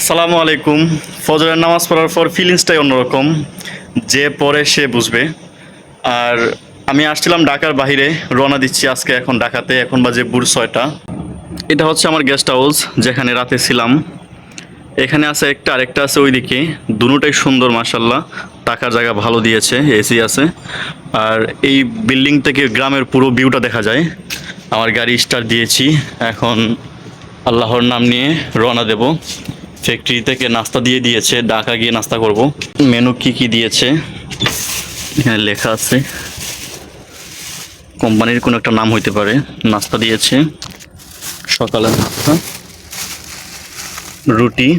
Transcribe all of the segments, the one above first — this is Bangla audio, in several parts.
আসসালামু আলাইকুম। ফজরের নামাজ পড়ার পর ফিলিংসটাই অন্যরকম। যে পড়ে সে বুঝবে। আর আমি আসছিলাম ঢাকার বাইরে রওনা দিচ্ছি আজকে এখন ঢাকাতে। এখন বাজে বুড় ছয়টা। এটা হচ্ছে আমার গেস্ট হাউস যেখানে রাতে ছিলাম। এখানে আছে একটা, আরেকটা আছে ওইদিকে। দুটোটাই সুন্দর মাসাল্লাহ টাকার জায়গা ভালো দিয়েছে এসি আছে। আর এই বিল্ডিং থেকে গ্রামের পুরো ভিউটা দেখা যায়। আমার গাড়ি স্টার্ট দিয়েছি। এখন আল্লাহর নাম নিয়ে রওনা দেব। ফ্যাক্টরি থেকে নাস্তা দিয়ে দিয়েছে, ঢাকা গিয়ে নাস্তা করব। মেনু কি কি দিয়েছে? এখানে লেখা আছে। কোম্পানির কোনো একটা নাম হইতে পারে। নাস্তা দিয়েছে। সকালের নাস্তা। রুটি,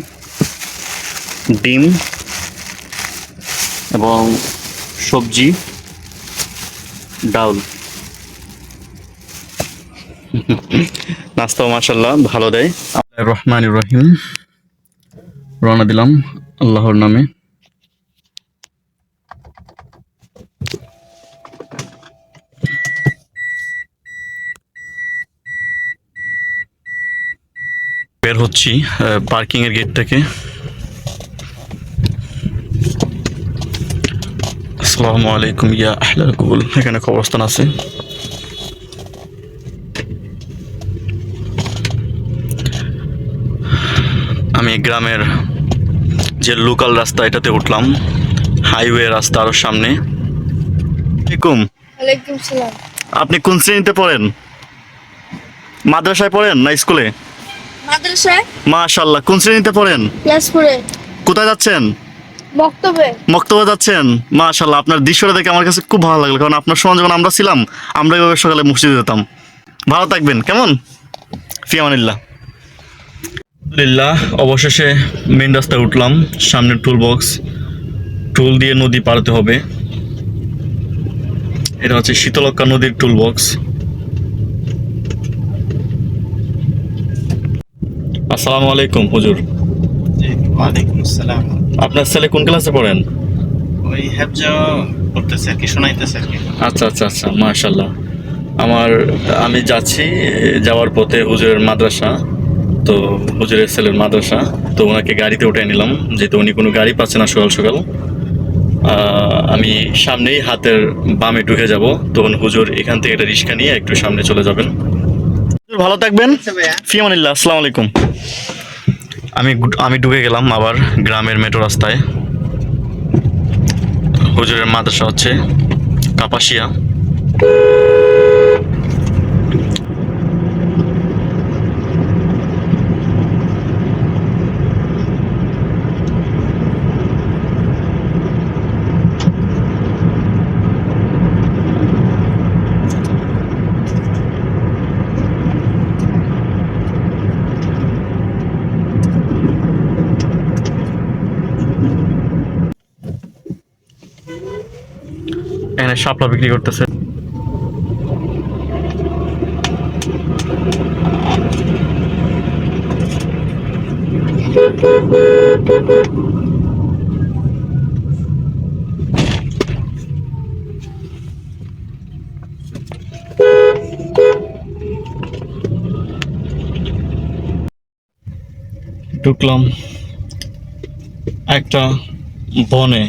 ডিম, এবং সবজি ডাউল নাস্তা মাসাল্লাহ ভালো দেয়। রহমান রহিম। রওনা দিলাম আল্লাহর নামে। বের হচ্ছি পার্কিং এর গেট থেকে। আসসালামু আলাইকুম, ইয়া আহলাল কবুল। এখানে কবরস্থান আছে। আমি গ্রামের যে লোকাল রাস্তা এটাতে উঠলাম হাইওয়ে রাস্তা আরও সামনে। আপনি কোন শ্রেণীতে পড়েন? মাদ্রাসায় পড়েন না স্কুলে? মাদ্রাসায়? মাশাল্লাহ কোন শ্রেণীতে পড়েন? ক্লাস কোথায় যাচ্ছেন? বক্তব্যে মক্তবা যাচ্ছেন? মাশাল্লাহ আপনার দৃশ্যটা দেখে আমার কাছে খুব ভালো লাগল কারণ আপনার সময় যখন আমরা ছিলাম আমরা এইভাবে সকালে মসজিদে যেতাম। ভালো থাকবেন কেমন? ফিয়ামানিল্লাহ আলহামদুলিল্লাহ অবশেষে মেন রাস্তায় উঠলাম। সামনে টুল বক্স টুল দিয়ে নদী পারতে হবে। এটা হচ্ছে শীতলক্কা নদীর টুল বক্স আসসালামু আলাইকুম হুজুর। ওয়ালাইকুম আসসালাম। আপনার ছেলে কোন ক্লাসে পড়েন? ওই হ্যাবজা করতেছে আর কি শোনাইতেছে আর কি। আচ্ছা আচ্ছা আচ্ছা মাশাল্লাহ আমার আমি যাচ্ছি যাওয়ার পথে হুজুরের মাদ্রাসা। তো হুজুরের ছেলের মাদ্রাসা তো ওনাকে গাড়িতে উঠে নিলাম যেহেতু উনি কোনো গাড়ি পাচ্ছে না সকাল সকাল। আমি সামনেই হাতের বামে ঢুকে যাব তখন হুজুর এখান থেকে একটা রিক্সা নিয়ে একটু সামনে চলে যাবেন। ভালো থাকবেন। ফিয়ামানিল্লাহ আসসালামু আলাইকুম। আমি আমি ঢুকে গেলাম আবার গ্রামের মেট্রো রাস্তায়। হুজুরের মাদ্রাসা হচ্ছে কাপাসিয়া। এখানে শাপলা বিক্রি করতেছে। ঢুকলাম একটা বনে।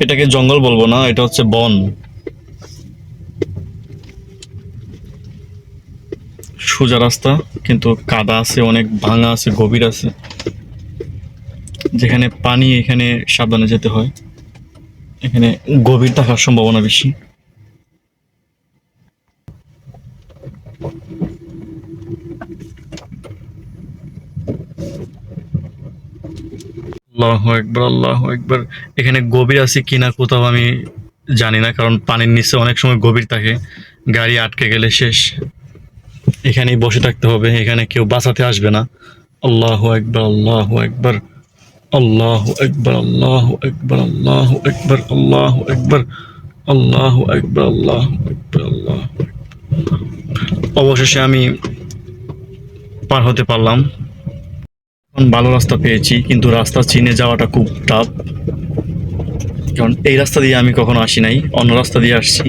এটাকে জঙ্গল বলব না, এটা হচ্ছে বন। সোজা রাস্তা, কিন্তু কাদা আছে, অনেক ভাঙা আছে, গভীর আছে। যেখানে পানি, এখানে সাবধানে যেতে হয়। এখানে গভীর থাকার সম্ভাবনা বেশি। আল্লাহ একবার আল্লাহ একবার এখানে গভীর আছে কিনা কোথাও আমি জানি না, কারণ পানির নিচে অনেক সময় গভীর থাকে। গাড়ি আটকে গেলে শেষ। এখানেই বসে থাকতে হবে, এখানে কেউ বাঁচাতে আসবে না। আল্লাহ একবার আল্লাহ একবার আল্লাহ একবার আল্লাহ একবার আল্লাহ একবার আল্লাহ একবার আল্লাহ একবার আল্লাহ একবার আল্লাহ অবশেষে আমি পার হতে পারলাম। এখন ভালো রাস্তা পেয়েছি, কিন্তু রাস্তা চিনে যাওয়াটা খুব টাফ কারণ এই রাস্তা দিয়ে আমি কখনো আসি নাই, অন্য রাস্তা দিয়ে আসছি,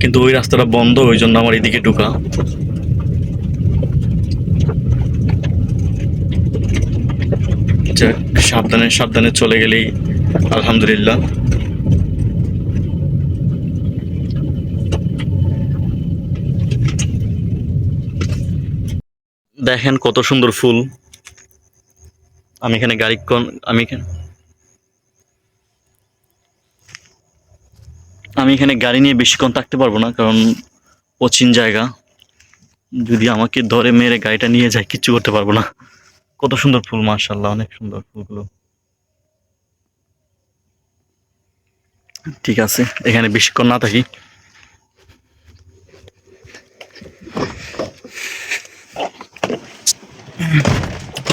কিন্তু ওই রাস্তাটা বন্ধ, ওই জন্য আমার এদিকে ঢুকা। সাবধানে সাবধানে চলে গেলেই আলহামদুলিল্লাহ। দেখেন কত সুন্দর ফুল। আমি এখানে গাড়ি কন- আমি এখানে আমি এখানে গাড়ি নিয়ে বেশিক্ষণ থাকতে পারব না, কারণ অচিন জায়গা। যদি আমাকে ধরে মেরে গাড়িটা নিয়ে যায়, কিচ্ছু করতে পারব না। কত সুন্দর ফুল মার্শাল্লাহ অনেক সুন্দর ফুলগুলো। ঠিক আছে, এখানে বেশিক্ষণ না থাকি।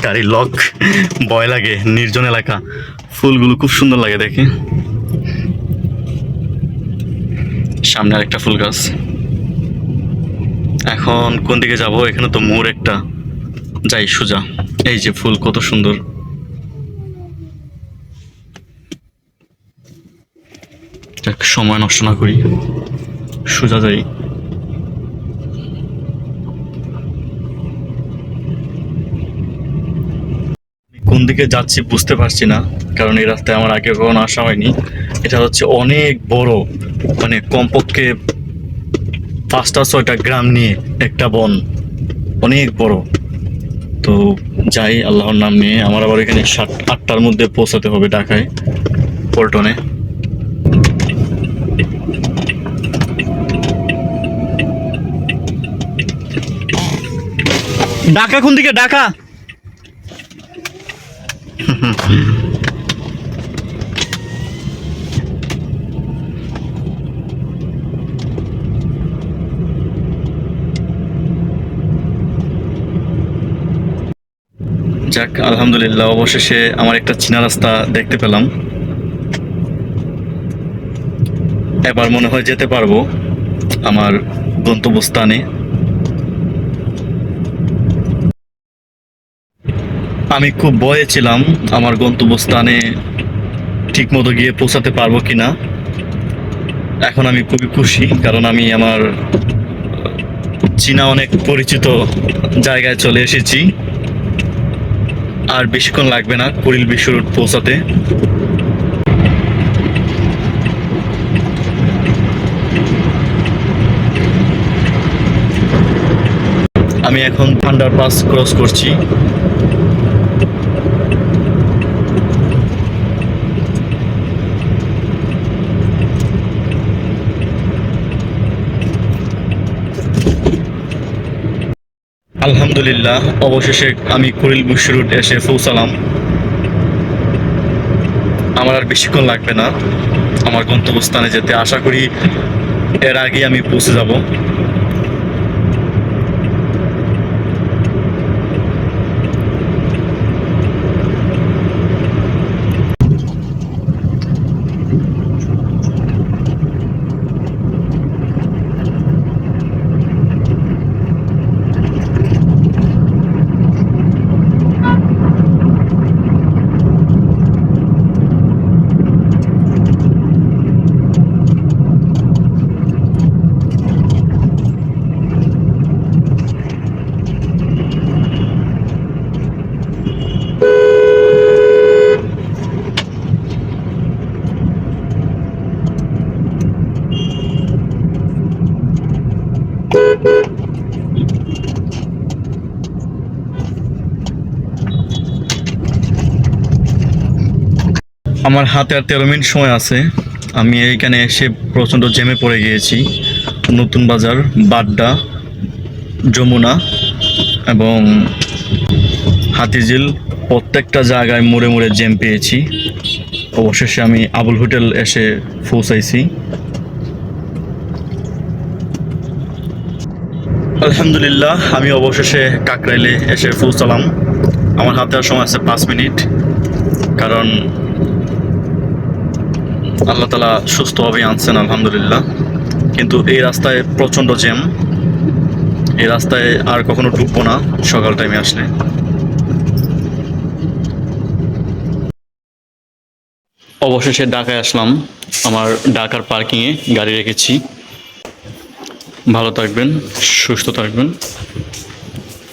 গাড়ির লক, ভয় লাগে, নির্জন এলাকা। ফুলগুলো খুব সুন্দর লাগে দেখে। সামনে আরেকটা ফুল গাছ। এখন কোন দিকে যাব? এখানে তো মোড় একটা। যাই, সোজা। এই যে ফুল, কত সুন্দর। সময় নষ্ট না করি। সোজা যাই। কোন দিকে যাচ্ছি বুঝতে পারছি না, কারণ এই রাস্তায় আমার আগে কখনো আসা হয়নি। এটা হচ্ছে অনেক বড় মানে কমপক্ষে পাঁচটা, ছয়টা গ্রাম নিয়ে একটা বন, অনেক বড়। তো যাই, আল্লাহর নাম নিয়ে আমার আবার এখানে সাত, আটটার মধ্যে পৌঁছাতে হবে ঢাকায়, পল্টনে। ঢাকা কোন দিকে? ঢাকা? যাক, আলহামদুলিল্লাহ, অবশেষে আমার একটা চীনা রাস্তা দেখতে পেলাম। এবার মনে হয় যেতে পারব আমার গন্তব্যস্থানে। আমি খুব ভয়ে ছিলাম আমার গন্তব্যস্থানে ঠিক মতো গিয়ে পৌঁছাতে পারব কিনা। এখন আমি খুবই খুশি, কারণ আমি আমার চীনা অনেক পরিচিত জায়গায় চলে এসেছি। আর বেশিক্ষণ লাগবে না কুড়িল বিশ্ব রোড পৌঁছাতে। আমি এখন থান্ডার পাস ক্রস করছি। আলহামদুলিল্লাহ, অবশেষে আমি কুড়িল মুশরুট এসে পৌঁছালাম। আমার আর বেশিক্ষণ লাগবে না। আমার গন্তব্যস্থানে যেতে আশা করি এর আগে আমি পৌঁছে যাব। আমার হাতে আর তেরো মিনিট সময় আছে। আমি এইখানে এসে প্রচণ্ড জেমে পড়ে গিয়েছি। নতুন বাজার, বাড্ডা, যমুনা এবং হাতিঝিল প্রত্যেকটা জায়গায় মোড়ে মোড়ে জ্যাম পেয়েছি। অবশেষে আমি আবুল হোটেল এসে পৌঁছাইছি। আলহামদুলিল্লাহ, আমি অবশেষে কাকরাইলে এসে পৌঁছালাম। আমার হাতে আর সময় আছে পাঁচ মিনিট, কারণ আল্লাহ তালা সুস্থভাবে আনছেন, আলহামদুলিল্লাহ। কিন্তু এই রাস্তায় প্রচণ্ড জ্যাম। এই রাস্তায় আর কখনো ঢুকবো না, সকাল টাইমে আসলে। অবশেষে ঢাকায় আসলাম। আমার ঢাকার পার্কিংয়ে গাড়ি রেখেছি। ভালো থাকবেন, সুস্থ থাকবেন।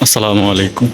আসসালামু আলাইকুম।